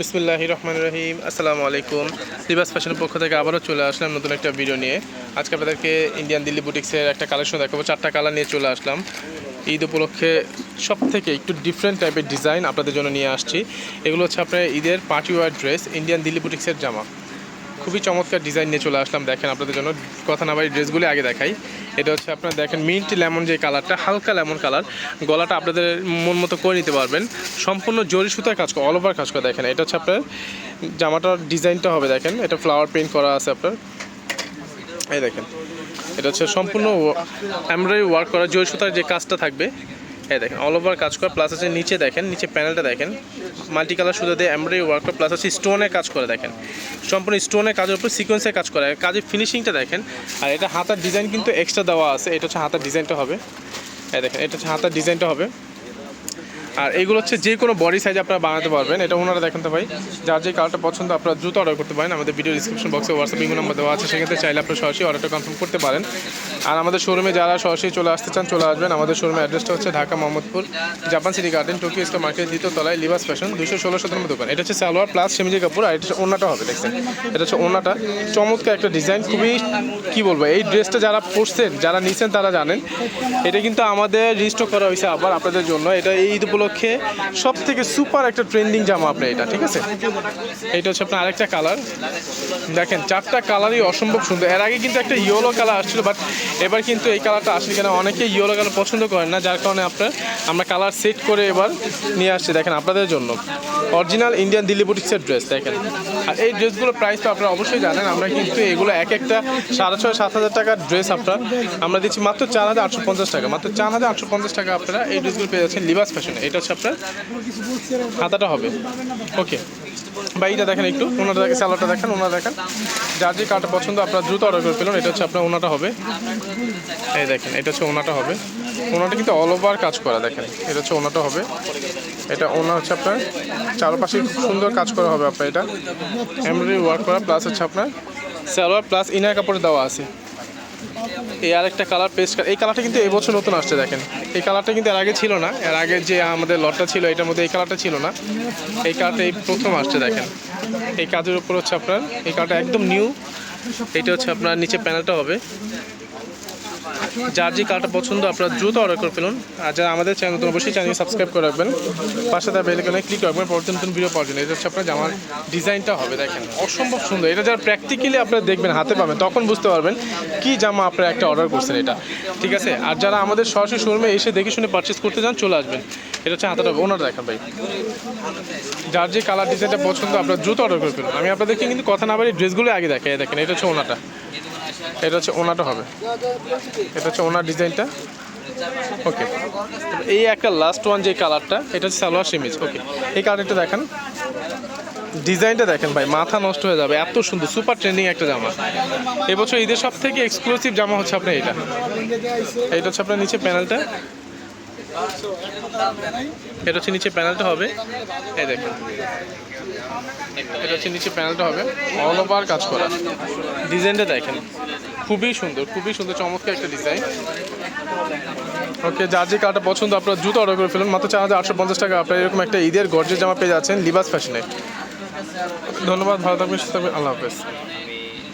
বিসমুল্লাহ রহমান রহিম। আসসালামু আলাইকুম। লিবাস ফ্যাশনের পক্ষ থেকে আবারও চলে আসলাম নতুন একটা ভিডিও নিয়ে। আজকে আপনাদেরকে ইন্ডিয়ান দিল্লি বুটিক্সের একটা কালেকশন দেখাবো, চারটা কালার নিয়ে চলে আসলাম। ঈদ উপলক্ষে সব থেকে একটু ডিফারেন্ট টাইপের ডিজাইন আপনাদের জন্য নিয়ে আসছি। এগুলো হচ্ছে আপনার ঈদের party wear dress Indian Delhi বুটিক্সের জামা। খুবই চমৎকার ডিজাইন নিয়ে চলে আসলাম, দেখেন আপনাদের জন্য। কথা না বাড়ি ড্রেসগুলি আগে দেখাই। এটা হচ্ছে আপনারা দেখেন মিন্ট লেমন যে কালারটা হালকা লেমন কালার গলাটা আপনাদের মন মতো করে নিতে পারবেন। সম্পূর্ণ জরি সুতার কাজ করা অল ওভার কাজ করা, দেখেন। এটা হচ্ছে আপনার জামাটার ডিজাইনটা হবে, দেখেন। এটা ফ্লাওয়ার প্রিন্ট করা আছে আপনার। এই দেখেন। এটা হচ্ছে সম্পূর্ণ এমব্রয়ডারি ওয়ার্ক করা, জরি সুতার যে কাজটা থাকবে এই দেখেন অল ওভার কাজ করা প্লাস আছে নিচে দেখেন, নিচে প্যানেলটা দেখেন। মাল্টি কালার সুতো দিয়ে এমব্রয়ডারি ওয়ার্ক করা প্লাস আছে স্টোনে কাজ করে, দেখেন। সম্পূর্ণ স্টোনের কাজের উপর সিকোয়েন্সের কাজ করা। কাজের ফিনিশিংটা দেখেন, আর এটা হাতার ডিজাইন কিন্তু এক্সট্রা দেওয়া আছে, এটা হচ্ছে হাতার ডিজাইনটা হবে। হ্যাঁ দেখেন, এটা হচ্ছে হাতার ডিজাইনটা হবে। আর এইগুলো হচ্ছে যে কোনো বডি সাইজ আপনারা বানাতে পারবেন। এটা ওনারা দেখেন তো ভাই। যার যে কালারটা পছন্দ, আপনারা দ্রুত অর্ডার করতে পারেন। আমাদের ভিডিও ডিসক্রিপশন বক্সে হোয়াটসঅ্যাপ ইঙ্গু নাম্বার দেওয়া আছে। সেক্ষেত্রে চাইলে আপনারা সরাসরি অর্ডারটা কনফার্ম করতে পারেন। আর আমাদের শোরুমে যারা সরাসরি চলে আসতে চান, চলে আসবেন। আমাদের শোরুমের অ্যাড্রেসটা হচ্ছে Dhaka Mohammadpur, Japan City Garden Tokyo Square মার্কেটের দ্বিতীয় তলায় লিবাস ফ্যাশন দুশো ষোলো শতরম দোকান। এটা হচ্ছে সালোয়ার প্লাস সেমিজি কাপড়, আর এটা হচ্ছে ওনাটা হবে, দেখছেন? এটা হচ্ছে ওনাটা চমৎকার একটা ডিজাইন খুবই, কি বলব, এই ড্রেসটা যারা পরছেন, যারা নিছেন তারা জানেন। এটা কিন্তু আমাদের রিস্টক করা হয়েছে আবার আপনাদের জন্য। এটা এই ঈদ উপলক্ষে সব থেকে সুপার একটা ট্রেন্ডিং জামা আপনার এটা, ঠিক আছে? এটা হচ্ছে আপনার আরেকটা কালার। দেখেন, চারটা কালারই অসম্ভব সুন্দর। এর আগে কিন্তু একটা ইয়েলো কালার আসছিল, বাট এবার কিন্তু এই কালারটা আসলে কেন অনেকে ইয়েলো কালার পছন্দ করেন না, যার কারণে আপনার আমরা কালার সেট করে এবার নিয়ে আসছি। দেখেন, আপনাদের জন্য অরিজিনাল ইন্ডিয়ান দিল্লি বুটিক্সের ড্রেস দেখেন। আর এই ড্রেসগুলোর প্রাইস তো আপনারা অবশ্যই জানেন, আমরা কিন্তু এগুলো এক একটা সাড়ে ছয়, সাত হাজার টাকার ড্রেস আপনার, আমরা দিচ্ছি মাত্র চার হাজার আটশো পঞ্চাশ টাকা। মাত্র চার হাজার আটশো পঞ্চাশ টাকা আপনারা এই ড্রেসগুলো পেয়ে যাচ্ছেন লিবাস ফ্যাশনে এটা হচ্ছে আপনার? হাতাটা হবে। ওকে বা এইটা দেখেন একটু। ওনাটা দেখেন স্যালোটা দেখেন, ওনারা দেখেন। যার যে কার্ডটা পছন্দ, আপনারা দ্রুত অর্ডার করে ফেলুন। এটা হচ্ছে আপনার ওনাটা হবে। এই দেখেন, এটা হচ্ছে ওনাটা হবে। ওনাটা কিন্তু অল ওভার কাজ করা, দেখেন। এটা হচ্ছে ওনাটা হবে। এটা ওনা হচ্ছে আপনার, চারপাশে সুন্দর কাজ করা হবে আপনার এটা। এমব্রয়ডারি ওয়ার্ক করা প্লাস হচ্ছে আপনার সালোয়ার প্লাস ইনার কাপড়ে দেওয়া আছে। এই আরেকটা কালার পেস্ট এই কালারটা কিন্তু এবছর নতুন আসছে দেখেন। এই কালারটা কিন্তু এর আগে ছিল না। এর আগে যে আমাদের লটটা ছিল, এটার মধ্যে এই কালারটা ছিল না। এই কালারটা এই প্রথম আসছে দেখেন। এই কাজের উপর হচ্ছে আপনার, এই কালারটা একদম নিউ এটা হচ্ছে আপনার নিচে প্যানেলটা হবে। যার যে কালারটা পছন্দ, আপনারা দ্রুত অর্ডার করে ফেলুন। আর যারা আমাদের চ্যানেল নতুন, অবশ্যই চ্যানেল সাবস্ক্রাইব করে রাখবেন। পাশে তার বেলকনে ক্লিক রাখবেন, পরবর্তী নতুন ভিডিও পাওয়ার জন্য। এটা হচ্ছে আপনার জামার ডিজাইনটা হবে, দেখেন। অসম্ভব সুন্দর। এটা যারা প্র্যাকটিক্যালি আপনারা দেখবেন, হাতে পাবেন, তখন বুঝতে পারবেন কি জামা আপনারা একটা অর্ডার করছেন এটা। ঠিক আছে? আর যারা আমাদের সরাসরি শোরুমে এসে দেখে শুনে পারচেস করতে চান, চলে আসবেন। এটা হচ্ছে হাতাটা, ওনার দেখেন ভাই। যার যে কালার ডিজাইনটা পছন্দ, আপনারা দ্রুত অর্ডার করে ফেলুন। আমি আপনাদেরকে কিন্তু কথা না বাড়ি ড্রেসগুলো আগে দেখাই, দেখেন, এটা হচ্ছে ওনাটা। এটা হচ্ছে ওনাটা হবে। এটা হচ্ছে ওনার ডিজাইনটা। ওকে। এই একটা লাস্ট ওয়ান যে কালারটা, এটা হচ্ছে সালোয়ার সেমিজ। ওকে। এই কালারটা দেখেন। ডিজাইনটা দেখেন ভাই, মাথা নষ্ট হয়ে যাবে। এত সুন্দর সুপার ট্রেন্ডিং একটা জামা। এবছর ঈদের সব থেকে এক্সক্লুসিভ জামা হচ্ছে আপনার এটা এটা হচ্ছে আপনার নিচে প্যানেলটা এটা হচ্ছে নিচে প্যানেলটা হবে। এই দেখেন। এটা হচ্ছে নিচে প্যানেলটা হবে। অল ওভার কাজ করা। ডিজাইনটা দেখেন। খুবই সুন্দর খুবই সুন্দর, চমৎকার একটা ডিজাইন ওকে যার যে কাটা পছন্দ, আপনারা জুতো অর্ডার করে ফেলুন। মাত্র চার হাজার আটশো পঞ্চাশ টাকা। আপনার এরকম একটা ঈদের গর্জের জামা পেয়ে যাচ্ছেন লিবাস ফ্যাশনে ধন্যবাদ, ভালো থাকবেন, সুস্থ থাকবেন। আল্লাহ হাফেজ।